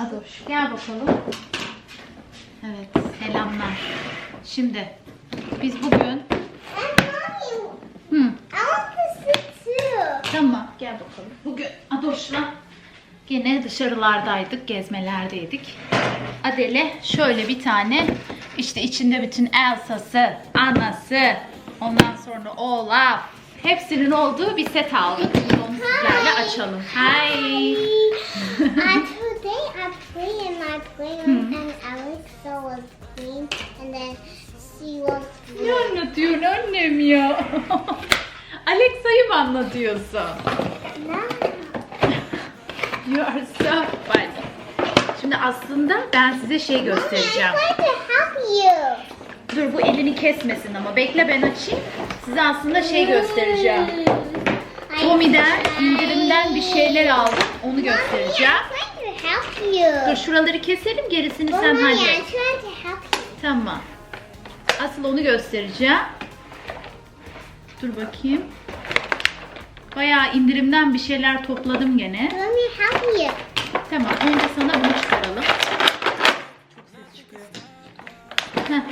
Adoş gel bakalım. Evet selamlar. Şimdi biz bugün too. tamam gel bakalım. Bugün Adoş'la gene dışarılardaydık, gezmelerdeydik. Adele şöyle bir tane işte içinde bütün Elsa'sı, anası, ondan sonra Olaf hepsinin olduğu bir set aldık. Onu sizlerle açalım. Hi. and today I play and Alexa was green and then she was Ne blue. anlatıyorsun annem ya? Alexa'yı mı anlatıyorsun? No. You are so funny. Şimdi aslında ben size şey göstereceğim. Dur bu elini kesmesin ama bekle ben açayım. Size aslında şey göstereceğim. I Tommy'den indirimden bir şeyler aldım. Onu göstereceğim. Mommy, I'm help you. Dur şuraları keselim gerisini sen Mommy, I'm hallet. trying to help you. Tamam. Asıl onu göstereceğim. Dur bakayım. Bayağı indirimden bir şeyler topladım gene. Me help you. Tamam önce sana bunu çıkaralım. Çok ses çıkıyor. Heh,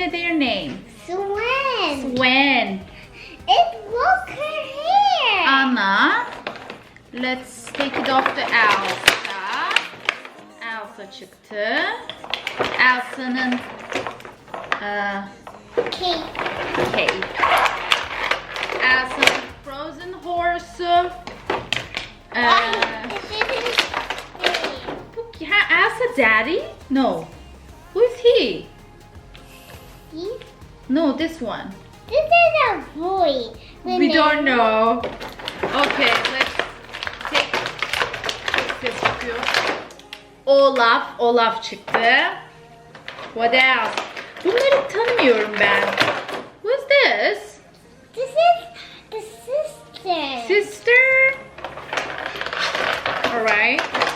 the Rene their name? Swan. Swen. It broke her hair. Anna. Let's take it off to Elsa. Elsa çıktı. Elsa'nın eee, Okay. Kate. Elsa'nın Frozen Horse'u. Ha, Elsa daddy? No. Who is he? No, this one. This is a boy. The We don't know. Okay, let's take. Çok ses çıkıyor. Olaf, Olaf çıktı. What else? Bunları tanımıyorum ben. Who's this? This is the sister. Sister. Alright.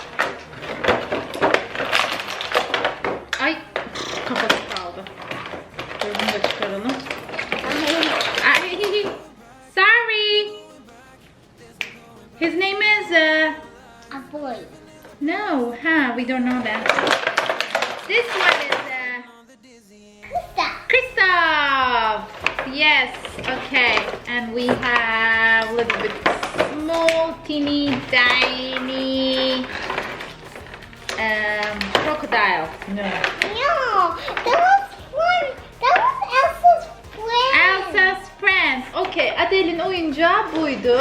No. No, that was one. That was Elsa's friend. Elsa's Friends. Okay, Adele'in oyuncağı buydu.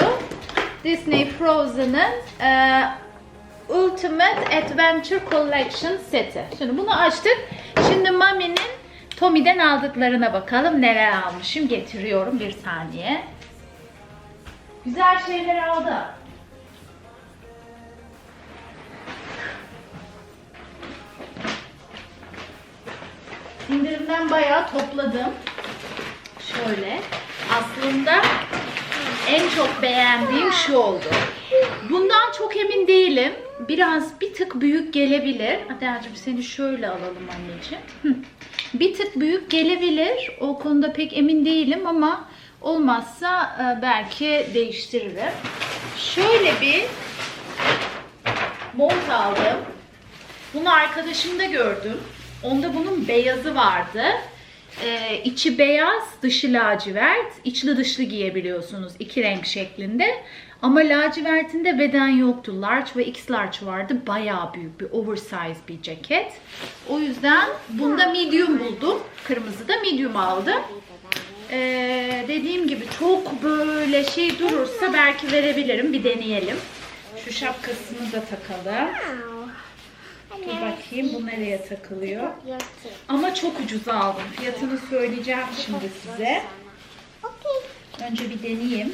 Disney Frozen'ın e, Ultimate Adventure Collection seti. Şimdi bunu açtık. Şimdi Mami'nin Tommy'den aldıklarına bakalım neler almışım. Getiriyorum bir saniye. Güzel şeyler aldı. İndirimden bayağı topladım. Şöyle. Aslında en çok beğendiğim şu oldu. Bundan çok emin değilim. Biraz bir tık büyük gelebilir. Adelcim seni şöyle alalım anneciğim. Bir tık büyük gelebilir. O konuda pek emin değilim ama olmazsa e, belki değiştiririm. Şöyle bir mont aldım. Bunu arkadaşımda gördüm. Onda bunun beyazı vardı. Ee, içi beyaz, dışı lacivert. İçli dışlı giyebiliyorsunuz iki renk şeklinde. Ama lacivertinde beden yoktu. Large ve X large vardı. Bayağı büyük bir oversize bir ceket. O yüzden bunda medium buldum. Kırmızı da medium aldım. Ee, dediğim gibi çok böyle şey durursa belki verebilirim. Bir deneyelim. Şu şapkasını da takalım. Dur bakayım bu nereye takılıyor. Ama çok ucuza aldım. Fiyatını söyleyeceğim şimdi size. Önce bir deneyeyim.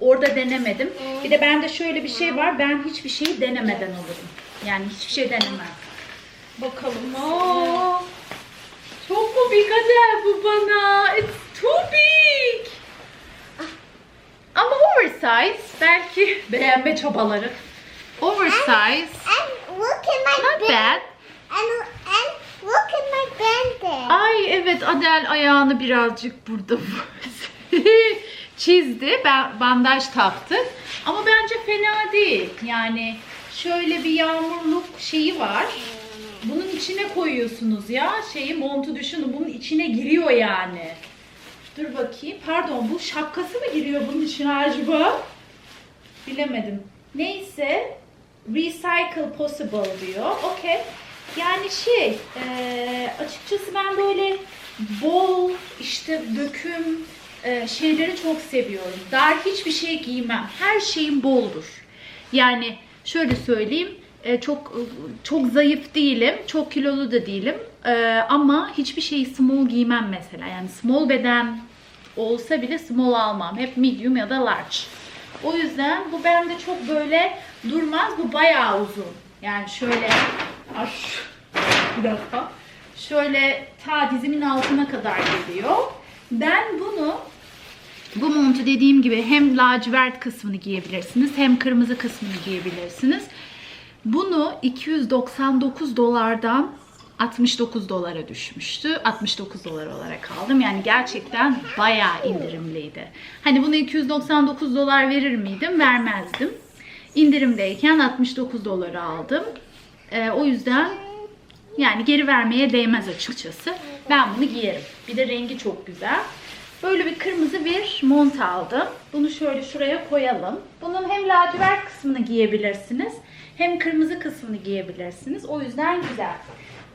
Orada denemedim. Bir de bende şöyle bir şey var. Ben hiçbir şeyi denemeden alırım. Yani hiçbir şey denemem. Bakalım. Aa, çok mu big Adele bu bana? It's too big. Ama oversize. Belki beğenme çabaları. Oversize. Look at my Not bad. And, and look at my bandage. Ay evet Adel ayağını birazcık burada çizdi. Ben bandaj taktı. Ama bence fena değil. Yani şöyle bir yağmurluk şeyi var. Bunun içine koyuyorsunuz ya. Şeyi montu düşünün. Bunun içine giriyor yani. Dur bakayım. Pardon bu şapkası mı giriyor bunun içine acaba? Bilemedim. Neyse. Recycle possible diyor. Okey. Yani şey eee, açıkçası ben böyle bol işte döküm eee, şeyleri çok seviyorum. Dar hiçbir şey giymem. Her şeyim boldur. Yani şöyle söyleyeyim e, çok çok zayıf değilim, çok kilolu da değilim E, ama hiçbir şeyi small giymem mesela. Yani small beden olsa bile small almam. Hep medium ya da large. O yüzden bu bende çok böyle durmaz. Bu bayağı uzun. Yani şöyle Ay, bir dakika. Şöyle ta dizimin altına kadar geliyor. Ben bunu bu montu dediğim gibi hem lacivert kısmını giyebilirsiniz hem kırmızı kısmını giyebilirsiniz. Bunu 299 dolardan 69 dolara düşmüştü. 69 dolar olarak aldım. Yani gerçekten bayağı indirimliydi. Hani bunu 299 dolar verir miydim? Vermezdim. İndirimdeyken 69 dolara aldım. Ee, o yüzden yani geri vermeye değmez açıkçası. Ben bunu giyerim. Bir de rengi çok güzel. Böyle bir kırmızı bir mont aldım. Bunu şöyle şuraya koyalım. Bunun hem lacivert kısmını giyebilirsiniz hem kırmızı kısmını giyebilirsiniz. O yüzden güzel.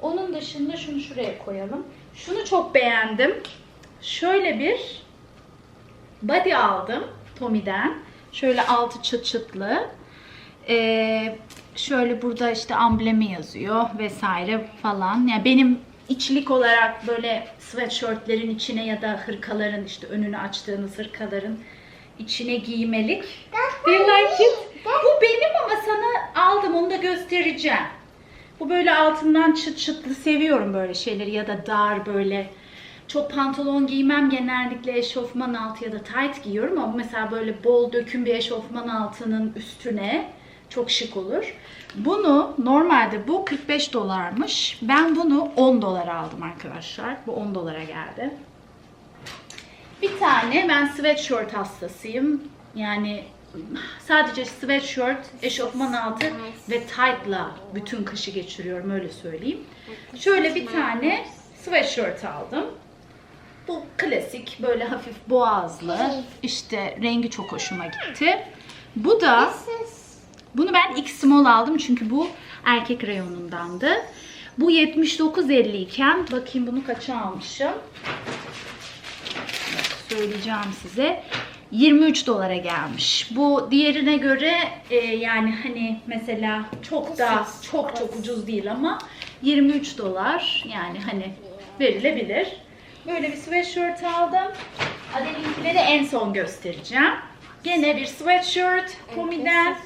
Onun dışında şunu şuraya koyalım. Şunu çok beğendim. Şöyle bir body aldım Tommy'den. Şöyle altı çıt çıtlı. Ee, şöyle burada işte amblemi yazıyor vesaire falan. Yani benim içlik olarak böyle sweatshirtlerin içine ya da hırkaların işte önünü açtığınız hırkaların içine giymelik. Do you like it? Bu benim ama sana aldım onu da göstereceğim. Bu böyle altından çıt çıtlı seviyorum böyle şeyleri ya da dar böyle. Çok pantolon giymem genellikle eşofman altı ya da tight giyiyorum ama mesela böyle bol döküm bir eşofman altının üstüne çok şık olur. Bunu normalde bu 45 dolarmış. Ben bunu 10 dolara aldım arkadaşlar. Bu 10 dolara geldi. Bir tane ben sweatshirt hastasıyım. Yani sadece sweatshirt, eşofman altı ve tight'la bütün kışı geçiriyorum öyle söyleyeyim. Şöyle bir tane sweatshirt aldım. Bu klasik böyle hafif boğazlı. İşte rengi çok hoşuma gitti. Bu da bunu ben X small aldım çünkü bu erkek reyonundandı. Bu 79.50 iken bakayım bunu kaça almışım. Söyleyeceğim size. 23 dolara gelmiş. Bu diğerine göre e, yani hani mesela çok da çok çok ucuz değil ama 23 dolar yani hani verilebilir. Böyle bir sweatshirt aldım. Adel'inkine de en son göstereceğim. Gene bir sweatshirt Tommy'den.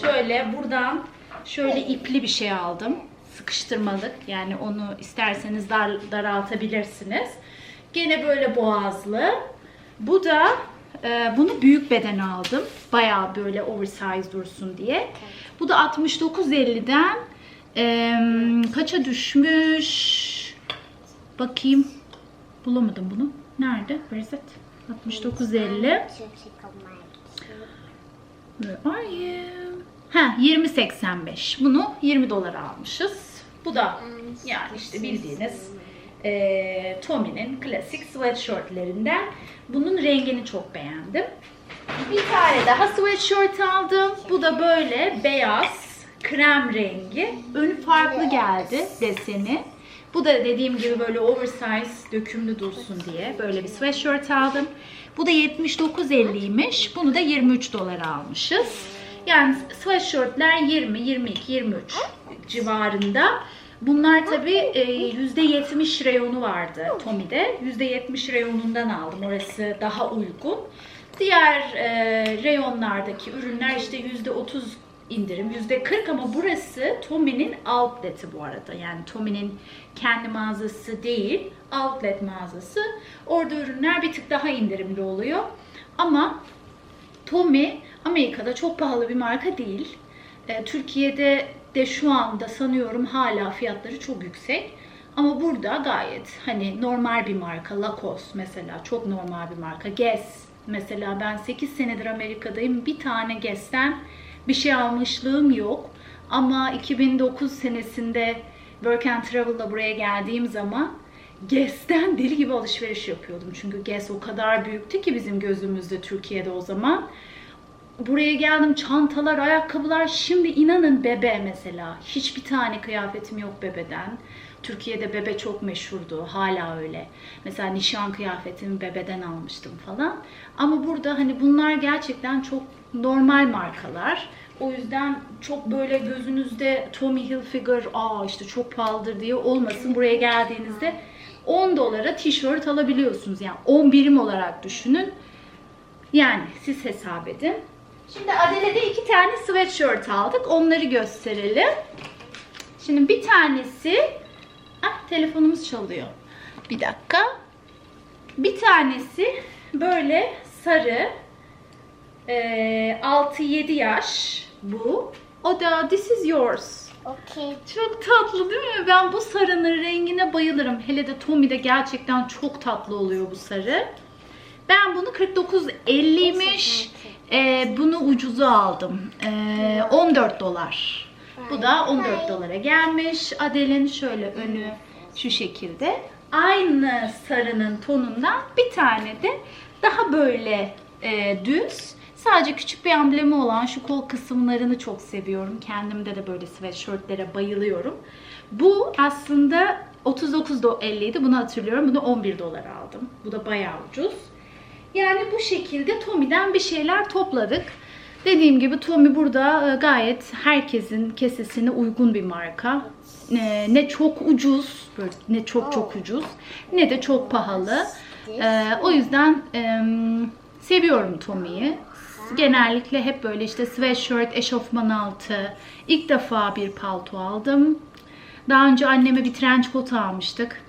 Şöyle buradan şöyle ipli bir şey aldım. Sıkıştırmalık. Yani onu isterseniz dar, daraltabilirsiniz. Gene böyle boğazlı. Bu da e, bunu büyük beden aldım. Bayağı böyle oversize dursun diye. Bu da 69.50'den e, kaça düşmüş? Bakayım. Bulamadım bunu. Nerede? Where is it? 69.50. typical my Where are you? Ha 20.85. Bunu 20 dolara almışız. Bu da yani işte bildiğiniz eee Tommy'nin klasik sweatshirtlerinden. Bunun rengini çok beğendim. Bir tane daha sweatshirt aldım. Bu da böyle beyaz, krem rengi. Önü farklı geldi deseni. Bu da dediğim gibi böyle oversize, dökümlü dursun diye böyle bir sweatshirt aldım. Bu da 79.50'ymiş. Bunu da 23 dolara almışız. Yani sweatshirtler 20, 22, 23 civarında. Bunlar tabi %70 reyonu vardı Tommy'de. %70 reyonundan aldım. Orası daha uygun. Diğer e, reyonlardaki ürünler işte %30 indirim, %40 ama burası Tommy'nin outlet'i bu arada. Yani Tommy'nin kendi mağazası değil, outlet mağazası. Orada ürünler bir tık daha indirimli oluyor. Ama Tommy Amerika'da çok pahalı bir marka değil. E, Türkiye'de de şu anda sanıyorum hala fiyatları çok yüksek. Ama burada gayet hani normal bir marka. Lacoste mesela çok normal bir marka. Guess mesela ben 8 senedir Amerika'dayım. Bir tane Guess'ten bir şey almışlığım yok. Ama 2009 senesinde Work and Travel'la buraya geldiğim zaman Guess'ten deli gibi alışveriş yapıyordum. Çünkü Guess o kadar büyüktü ki bizim gözümüzde Türkiye'de o zaman. Buraya geldim çantalar, ayakkabılar. Şimdi inanın bebe mesela. Hiçbir tane kıyafetim yok bebeden. Türkiye'de bebe çok meşhurdu. Hala öyle. Mesela nişan kıyafetimi bebeden almıştım falan. Ama burada hani bunlar gerçekten çok normal markalar. O yüzden çok böyle gözünüzde Tommy Hilfiger, aa işte çok pahalıdır diye olmasın. Buraya geldiğinizde 10 dolara tişört alabiliyorsunuz. Yani 10 birim olarak düşünün. Yani siz hesap edin. Şimdi Adele'de iki tane sweatshirt aldık. Onları gösterelim. Şimdi bir tanesi... Ah telefonumuz çalıyor. Bir dakika. Bir tanesi böyle sarı. Ee, 6-7 yaş bu. O da this is yours. Okay. Çok tatlı değil mi? Ben bu sarının rengine bayılırım. Hele de Tommy'de gerçekten çok tatlı oluyor bu sarı. Ben bunu 49.50'ymiş. Ee, bunu ucuza aldım. Ee, 14 dolar. Bu da 14 dolara gelmiş. Adel'in şöyle önü şu şekilde. Aynı sarının tonundan bir tane de daha böyle e, düz. Sadece küçük bir amblemi olan şu kol kısımlarını çok seviyorum. Kendimde de böyle sweatshirtlere bayılıyorum. Bu aslında 39.50 idi. Bunu hatırlıyorum. Bunu 11 dolar aldım. Bu da bayağı ucuz. Yani bu şekilde Tommy'den bir şeyler topladık. Dediğim gibi Tommy burada e, gayet herkesin kesesine uygun bir marka. E, Ne çok ucuz, böyle ne çok çok ucuz, ne de çok pahalı. E, O yüzden e, seviyorum Tommy'yi. Genellikle hep böyle işte sweatshirt, eşofman altı. İlk defa bir palto aldım. Daha önce anneme bir trench coat almıştık.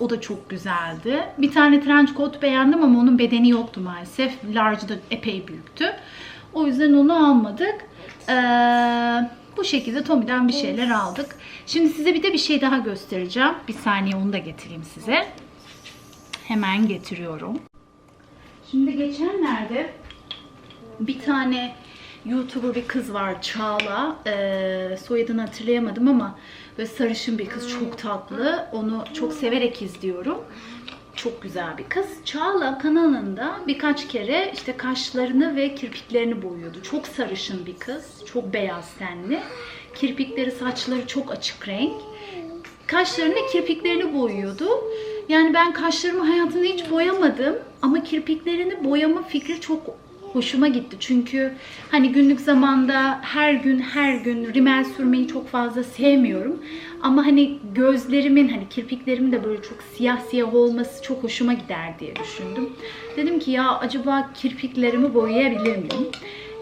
O da çok güzeldi. Bir tane trench coat beğendim ama onun bedeni yoktu maalesef. Large da epey büyüktü. O yüzden onu almadık. Ee, bu şekilde Tommy'den bir şeyler aldık. Şimdi size bir de bir şey daha göstereceğim. Bir saniye onu da getireyim size. Hemen getiriyorum. Şimdi geçenlerde bir tane YouTuber bir kız var Çağla. Ee, soyadını hatırlayamadım ama böyle sarışın bir kız çok tatlı. Onu çok severek izliyorum. Çok güzel bir kız. Çağla kanalında birkaç kere işte kaşlarını ve kirpiklerini boyuyordu. Çok sarışın bir kız. Çok beyaz tenli. Kirpikleri, saçları çok açık renk. Kaşlarını, kirpiklerini boyuyordu. Yani ben kaşlarımı hayatımda hiç boyamadım. Ama kirpiklerini boyama fikri çok hoşuma gitti. Çünkü hani günlük zamanda her gün her gün rimel sürmeyi çok fazla sevmiyorum. Ama hani gözlerimin hani kirpiklerimin de böyle çok siyah siyah olması çok hoşuma gider diye düşündüm. Dedim ki ya acaba kirpiklerimi boyayabilir miyim?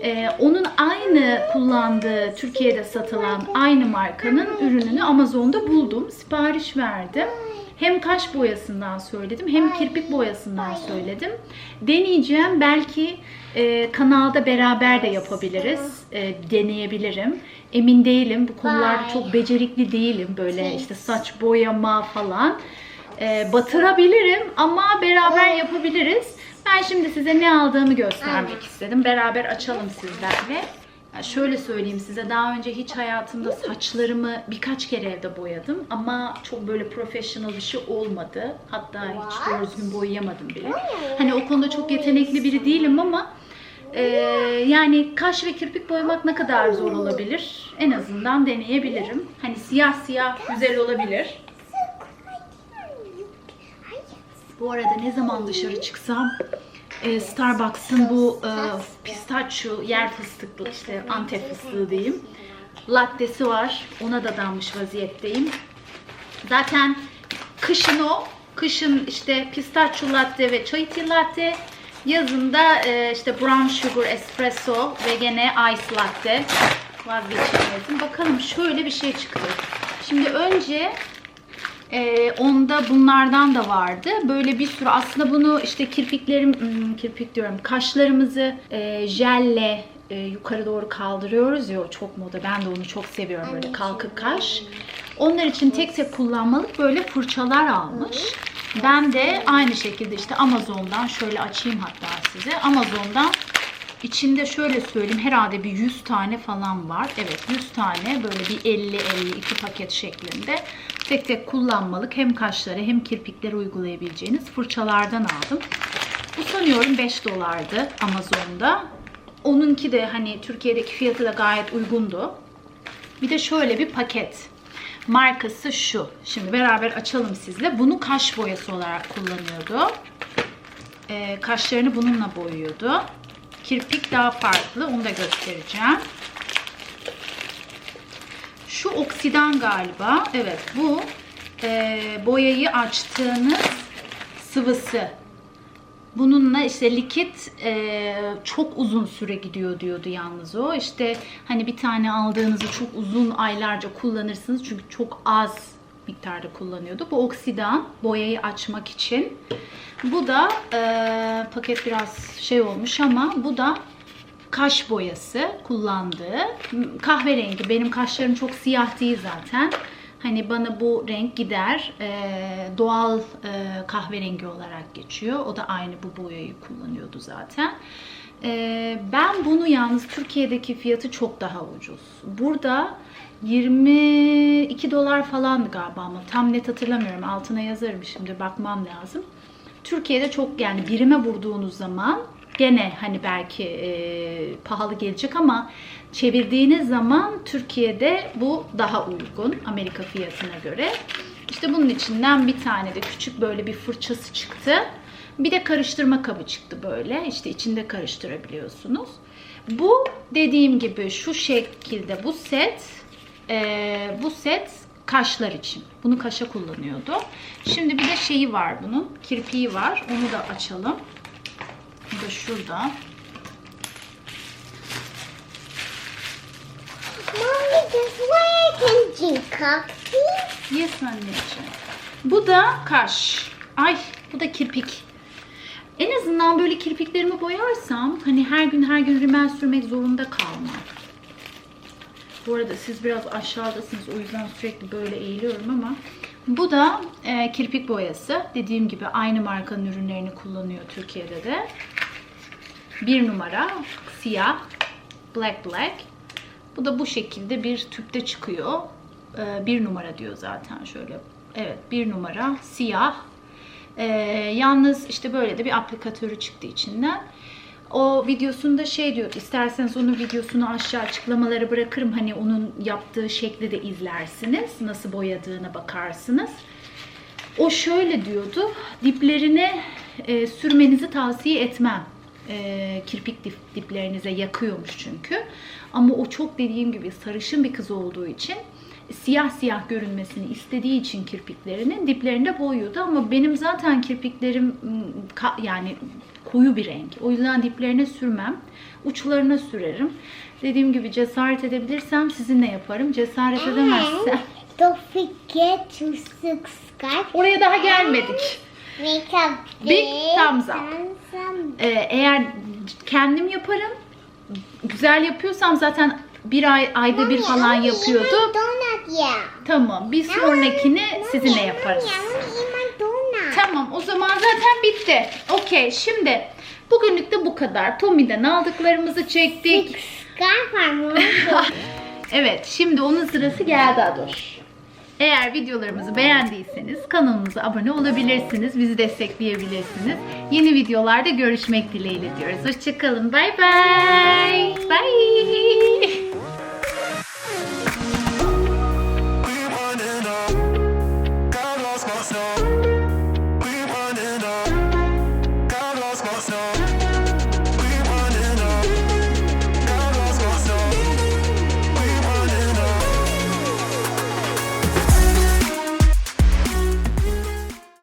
Ee, onun aynı kullandığı Türkiye'de satılan aynı markanın ürününü Amazon'da buldum. Sipariş verdim. Hem kaş boyasından söyledim hem kirpik boyasından söyledim. Deneyeceğim. Belki e, kanalda beraber de yapabiliriz. E, deneyebilirim. Emin değilim. Bu konularda çok becerikli değilim. Böyle işte saç boyama falan. E, batırabilirim ama beraber yapabiliriz. Ben şimdi size ne aldığımı göstermek istedim. Beraber açalım sizlerle. Ya şöyle söyleyeyim size daha önce hiç hayatımda saçlarımı birkaç kere evde boyadım ama çok böyle professional bir şey olmadı. Hatta hiç doğru düzgün boyayamadım bile. Hani o konuda çok yetenekli biri değilim ama e, yani kaş ve kirpik boyamak ne kadar zor olabilir? En azından deneyebilirim. Hani siyah siyah güzel olabilir. Bu arada ne zaman dışarı çıksam e, Starbucks'ın bu e, pistachio yer fıstıklı işte antep fıstığı diyeyim. Lattesi var. Ona da danmış vaziyetteyim. Zaten kışın o. Kışın işte pistachio latte ve tea latte. Yazında e, işte brown sugar espresso ve gene ice latte. Vazgeçilmezim. Bakalım şöyle bir şey çıktı. Şimdi önce ee, onda bunlardan da vardı. Böyle bir sürü aslında bunu işte kirpiklerim, hmm, kirpik diyorum, kaşlarımızı e, jelle e, yukarı doğru kaldırıyoruz ya çok moda. Ben de onu çok seviyorum böyle kalkık kaş. Onlar için tek tek kullanmalık böyle fırçalar almış. Ben de aynı şekilde işte Amazon'dan şöyle açayım hatta size. Amazon'dan içinde şöyle söyleyeyim herhalde bir 100 tane falan var. Evet 100 tane böyle bir 50-52 paket şeklinde tek tek kullanmalık hem kaşlara hem kirpiklere uygulayabileceğiniz fırçalardan aldım. Bu sanıyorum 5 dolardı Amazon'da. Onunki de hani Türkiye'deki fiyatı da gayet uygundu. Bir de şöyle bir paket. Markası şu. Şimdi beraber açalım sizle. Bunu kaş boyası olarak kullanıyordu. Ee, kaşlarını bununla boyuyordu. Kirpik daha farklı. Onu da göstereceğim. Şu oksidan galiba. Evet bu e, boyayı açtığınız sıvısı. Bununla işte likit e, çok uzun süre gidiyor diyordu yalnız o. İşte hani bir tane aldığınızı çok uzun aylarca kullanırsınız çünkü çok az miktarda kullanıyordu. Bu oksidan boyayı açmak için. Bu da e, paket biraz şey olmuş ama bu da kaş boyası kullandığı kahverengi. Benim kaşlarım çok siyah değil zaten. Hani bana bu renk gider. Ee, doğal e, kahverengi olarak geçiyor. O da aynı bu boyayı kullanıyordu zaten. Ee, ben bunu yalnız Türkiye'deki fiyatı çok daha ucuz. Burada 22 dolar falandı galiba ama tam net hatırlamıyorum. Altına yazarım şimdi bakmam lazım. Türkiye'de çok yani birime vurduğunuz zaman gene hani belki e, pahalı gelecek ama çevirdiğiniz zaman Türkiye'de bu daha uygun Amerika fiyatına göre. İşte bunun içinden bir tane de küçük böyle bir fırçası çıktı. Bir de karıştırma kabı çıktı böyle. İşte içinde karıştırabiliyorsunuz. Bu dediğim gibi şu şekilde bu set e, bu set kaşlar için. Bunu kaşa kullanıyordu. Şimdi bir de şeyi var bunun. Kirpiği var. Onu da açalım. Bu da şurada. Mommy, this way I can drink coffee. Yes anneciğim. Bu da kaş. Ay bu da kirpik. En azından böyle kirpiklerimi boyarsam hani her gün her gün rimel sürmek zorunda kalmam. Bu arada siz biraz aşağıdasınız o yüzden sürekli böyle eğiliyorum ama bu da e, kirpik boyası. Dediğim gibi aynı markanın ürünlerini kullanıyor Türkiye'de de. Bir numara siyah black black. Bu da bu şekilde bir tüpte çıkıyor. Ee, bir numara diyor zaten şöyle. Evet bir numara siyah. Ee, yalnız işte böyle de bir aplikatörü çıktı içinden. O videosunda şey diyordu isterseniz onun videosunu aşağı açıklamalara bırakırım. Hani onun yaptığı şekli de izlersiniz. Nasıl boyadığına bakarsınız. O şöyle diyordu. Diplerine e, sürmenizi tavsiye etmem. E, kirpik dip, diplerinize yakıyormuş çünkü. Ama o çok dediğim gibi sarışın bir kız olduğu için siyah siyah görünmesini istediği için kirpiklerinin diplerinde boyuyordu ama benim zaten kirpiklerim yani koyu bir renk. O yüzden diplerine sürmem. Uçlarına sürerim. Dediğim gibi cesaret edebilirsem sizinle yaparım. Cesaret edemezsem. Don't forget to subscribe. Oraya daha gelmedik. Big thumbs up. thumbs up. Ee, eğer kendim yaparım, güzel yapıyorsam zaten bir ay ayda bir falan yapıyordum. Tamam, bir sonrakini sizinle yaparız. Tamam, o zaman zaten bitti. Okey, şimdi bugünlük de bu kadar. Tommy'den aldıklarımızı çektik. Evet, şimdi onun sırası geldi Adoş. Eğer videolarımızı beğendiyseniz kanalımıza abone olabilirsiniz, bizi destekleyebilirsiniz. Yeni videolarda görüşmek dileğiyle diyoruz. Hoşçakalın, bay bay. Bye. bye.